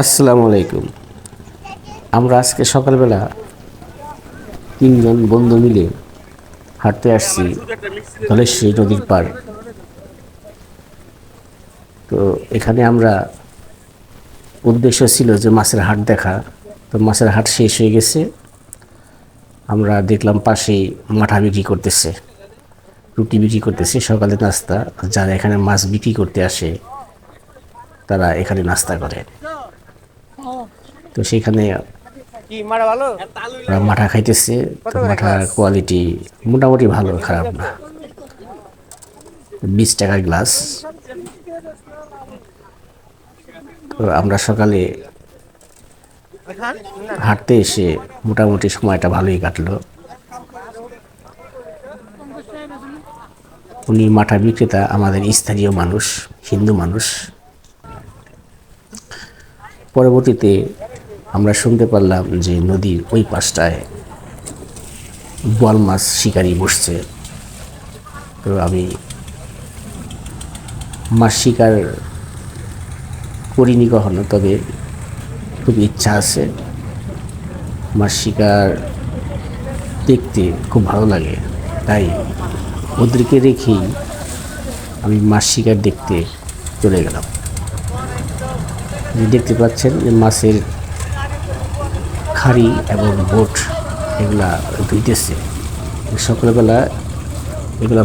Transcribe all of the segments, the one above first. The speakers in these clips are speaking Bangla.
আসসালামু আলাইকুম। আমরা আজকে সকালবেলা তিনজন বন্ধু মিলে হাঁটতে আসছি ধলেশ্বরী নদীর পার তো এখানে আমরা উদ্দেশ্য ছিল যে মাছের হাট দেখা। তো মাছের হাট শেষ হয়ে গেছে। আমরা দেখলাম পাশেই মাঠা বিক্রি করতেছে, রুটি বিক্রি করতেছে, সকালে নাস্তা। যারা এখানে মাছ বিক্রি করতে আসে, তারা এখানে নাস্তা করে। তো সেখানে ওরা মাঠা খাইতেছে তো মাঠার কোয়ালিটি মোটামুটি ভালো খারাপ না। বিশ টাকার গ্লাস তো আমরা সকালে হাঁটতে এসে মোটামুটি সময়টা ভালোই কাটলো। উনি মাঠা বিক্রেতা আমাদের স্থানীয় মানুষ হিন্দু মানুষ। পরবর্তীতে আমরা শুনতে পারলাম যে নদীর ওই পাশটায় বোয়াল মাছ শিকারি বসছে। তো আমি মাছ শিকার করিনি কখনো, তবে খুব ইচ্ছা আছে। মাছ শিকার দেখতে খুব ভালো লাগে, তাই ওদেরকে রেখেই আমি মাছ শিকার দেখতে চলে গেলাম। দেখতে পাচ্ছেন যে মাছের খাড়ি এবং বোট, এগুলা ধুইতেছে সকালবেলা এগুলা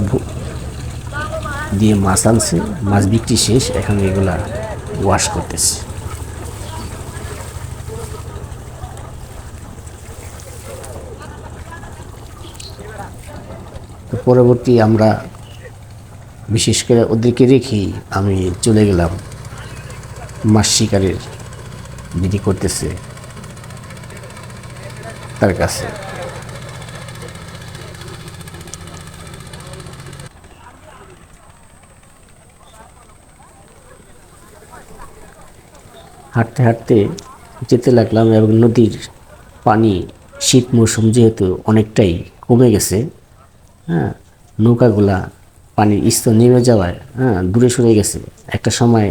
দিয়ে মাছ আনছে, মাছ বিক্রি শেষ, এখন এগুলা ওয়াশ করতেছে। তো পরবর্তী আমরা বিশেষ করে ওদেরকে রেখেই আমি চলে গেলাম। মাছ শিকারের যিনি করতেছে। তার কাছে। হাঁটতে হাঁটতে যেতে লাগলাম এবং নদীর পানি, শীত মৌসুম যেহেতু অনেকটাই কমে গেছে হ্যাঁ নৌকাগুলা পানির স্তর নেমে যাওয়ায় হ্যাঁ দূরে সরে গেছে। একটা সময়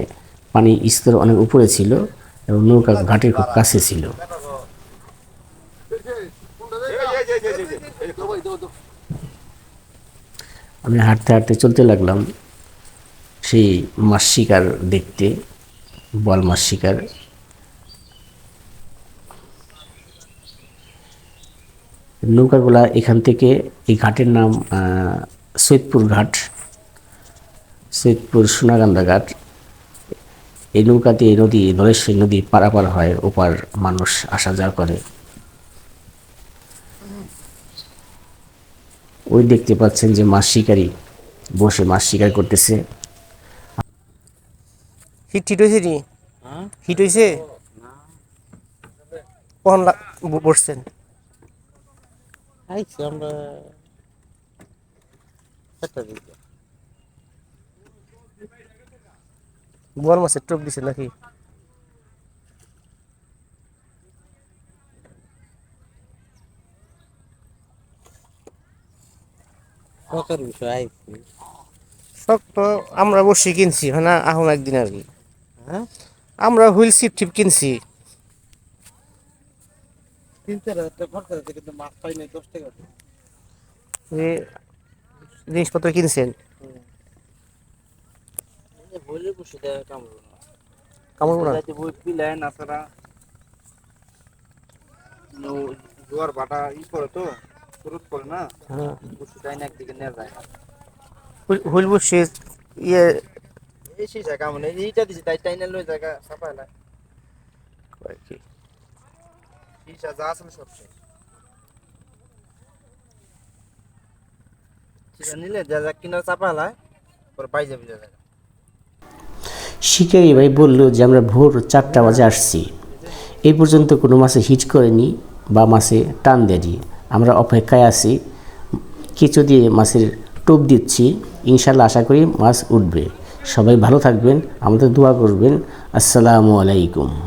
পানির স্তর অনেক উপরে ছিল এবং নৌকা ঘাটের খুব কাছে ছিল। আমি হাঁটতে হাঁটতে চলতে লাগলাম। সেই মাছ শিকার দেখতে, বল মাছ শিকার। নৌকাগুলা এখান থেকে এই ঘাটের নাম সৈয়দপুর ঘাট, সৈয়দপুর সোনাগান্দা ঘাট। এই নৌকাতে নদী ধলেশ্বরী নদী পারাপার হয়, ওপার মানুষ আসা যাওয়া করে। ওই দেখতে পাচ্ছেন যে মাছ শিকারী বসে মাছ শিকার করতেছে। হিট হিট হয়েছে নি? হিট হয়েছে কখন বসছেন? আইছি আমরা বোয়াল মাছের টোপ দিছে নাকি? শখের বিষয় আইছি সব তো আমরা বসে কিনছি হয় না? আহম একদিন আর কি। হ্যাঁ? আমরা হুইল সিপ টিপ কিনছি। তিন চার হাজার টাকা খরচ আছে কিন্তু মাছ পাই নাই দশ টাকা দিয়ে। জিনিসপত্র কিনছেন? বলে বসে দেয় কামড় কামড় না বই পিলায় না ছাড়া জোয়ার ভাটা ই করে তো। স্রোত করে না? হ্যাঁ। না একদিকে নেওয়া যায়। ইয়ে এই সেই জায়গা মানে এইটা দিছে তাই টাইনা লই জায়গা সাফা না কি। সেই যা আসলে সব নিলে যা যা কিনার চাপা হেলায় পরে পাই যাবে জায়গা। শিকারি ভাই বলল যে আমরা ভোর চারটা বাজে আসছি। এই পর্যন্ত কোনো মাছে হিট করেনি বা মাছে টান দেয়নি। আমরা অপেক্ষায় আছি। কিছু দিয়ে মাছের টোপ দিচ্ছি। ইনশাল্লাহ আশা করি মাছ উঠবে। সবাই ভালো থাকবেন, আমাদের দোয়া করবেন। আসসালামু আলাইকুম।